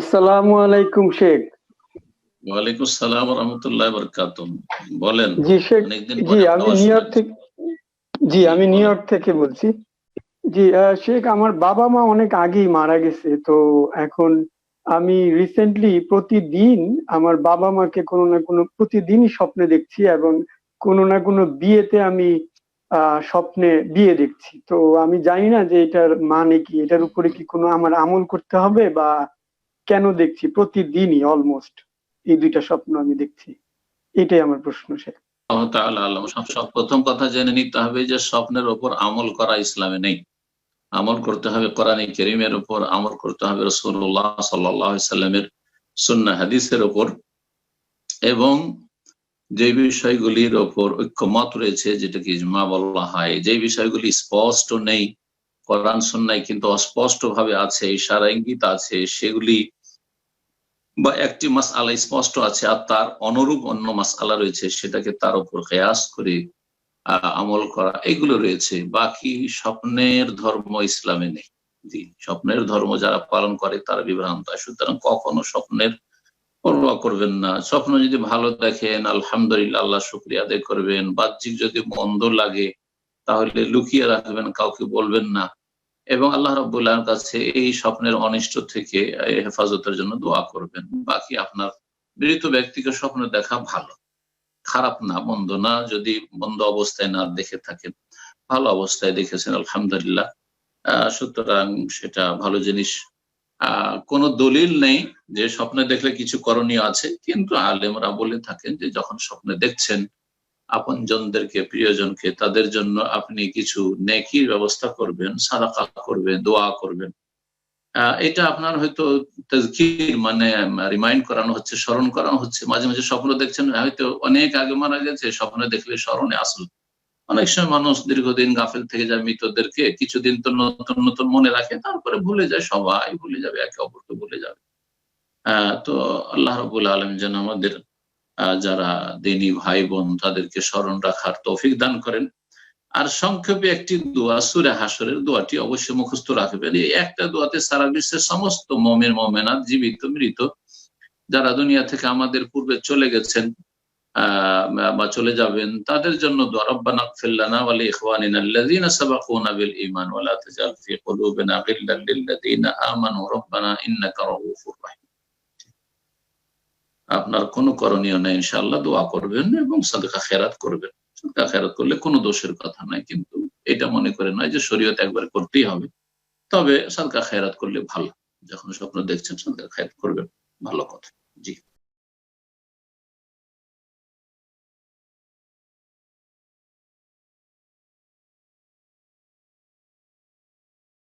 আসসালামু আলাইকুম শেখ। ওয়ালাইকুম আসসালাম রহমতুল্লাহ বরকাত বলেন জি শেখ জি আমি নিউ ইয়র্ক থেকে জি আমি নিউ ইয়র্ক থেকে বলছি। জি শেখ আমার বাবা মা অনেক আগেই মারা গেছে তো এখন আমি রিসেন্টলি প্রতিদিন আমার বাবা মাকে কোনো না কোনো প্রতিদিনই স্বপ্নে দেখছি এবং কোনো না কোনো বিয়েতে আমি আহ স্বপ্নে বিয়ে দেখছি। তো আমি জানি না যে এটার মানে কি এটার উপরে কি কোনো আমার আমল করতে হবে বা কেন দেখছি? প্রতিদিনই অলমোস্ট এই দুইটা স্বপ্ন আমি দেখছি। এটাই আমার প্রশ্ন সব প্রথম কথা জেনে নিতে হবে যে স্বপ্নের ওপর আমল করা ইসলামে নেই। আমল করতে হবে কোরআন করিমের উপর আমল করতে হবে রসুল্লাহ সাল্লাহ সাল্লামের সুন্না হাদিসের ওপর এবং যে বিষয়গুলির ওপর ঐক্যমত রয়েছে যেটাকে ইজমা বলা হয়, যে বিষয়গুলি স্পষ্ট নেই, কোরআন সুন্নায় কিন্তু অস্পষ্ট ভাবে আছে, ইশারা ইঙ্গিত আছে, সেগুলি বা একটি মাস আলা স্পষ্ট আছে আর তার অনুরূপ অন্য মাস আলা রয়েছে, সেটাকে তার উপর কেয়াস করে আমল করা, এগুলো রয়েছে। বাকি স্বপ্নের ধর্ম ইসলামে নেই। স্বপ্নের ধর্ম যারা পালন করে তারা বিভ্রান্ত। সুতরাং কখনো স্বপ্নের পরোয়া করবেন না। স্বপ্ন যদি ভালো দেখেন, আলহামদুলিল্লাহ আল্লাহ শুক্রিয়া আদায় করবেন। বাহ্যিক যদি মন্দ লাগে, তাহলে লুকিয়ে রাখবেন, কাউকে বলবেন না। এবং আল্লাহ রব্বুল্লাহর কাছে এই স্বপ্নের অনিষ্ট থেকে হেফাজতের জন্য দোয়া করবেন। বাকি আপনার মৃত ব্যক্তিকে স্বপ্ন দেখা ভালো। খারাপ না, মন্দ না, যদি মন্দ অবস্থায় না দেখে থাকেন, ভালো অবস্থায় দেখেছেন, আলহামদুলিল্লাহ। সুতরাং সেটা ভালো জিনিস। কোনো দলিল নেই যে স্বপ্নে দেখলে কিছু করণীয় আছে, কিন্তু আলেমরা বলে থাকেন যে যখন স্বপ্নে দেখছেন আপনজনদেরকে, প্রিয়জনকে, তাদের জন্য আপনি কিছু নেকির ব্যবস্থা করবেন, সাদাকা করবেন, দোয়া করবেন। এটা আপনার হয়তো তাজকির মানে রিমাইন্ড করানো হচ্ছে, স্মরণ করানো হচ্ছে। মাঝে মাঝে স্বপ্ন দেখছেন, হয়তো অনেক আগে মারা গেছে, স্বপ্নে দেখলে স্মরণে আসল। অনেক সময় মানুষ দীর্ঘদিন গাফেল থেকে যায় মৃতদেরকে, কিছুদিন তো নতুন নতুন মনে রাখে, তারপরে ভুলে যায়, সবাই ভুলে যাবে, একে অপরকে ভুলে যাবে। আহ, তো আল্লাহ রবুল আলম যেন আমাদের যারা দিনী ভাই বোন তাদেরকে স্মরণ রাখার তৌফিক দান করেন। আর সংক্ষেপে একটি দোয়া, সুরে হাসরের দোয়াটি অবশ্যই মুখস্থ রাখবেন। এই একটা দোয়াতে সারা বিশ্বের সমস্ত মমের মমেনাথ জীবিত, মৃত, যারা দুনিয়া থেকে আমাদের পূর্বে চলে গেছেন বা চলে যাবেন, তাদের জন্য দোয়া, রব্বানা ইগফির লানা ওয়া লিইখওয়ানিনা আল্লাযীনা সাবাকুনা বিল ঈমান ওয়া লা তাজআল ফি কুলুবিনা গিল্লাল লিল্লাযীনা আমানু, রব্বানা আপনার কোনো করণীয় নেই ইনশাল্লাহ দোয়া করবেন এবং সাদকা খেরাত করবেন। সাদকা খেরাত করলে কোনো দোষের কথা নাই, কিন্তু এটা মনে করে নয় যে শরীয়ত একবার করতেই হবে। তবে সাদকা খেরাত করলে ভালো, যখন স্বপ্ন দেখছেন সাদকা খেরাত করবেন, ভালো কথা।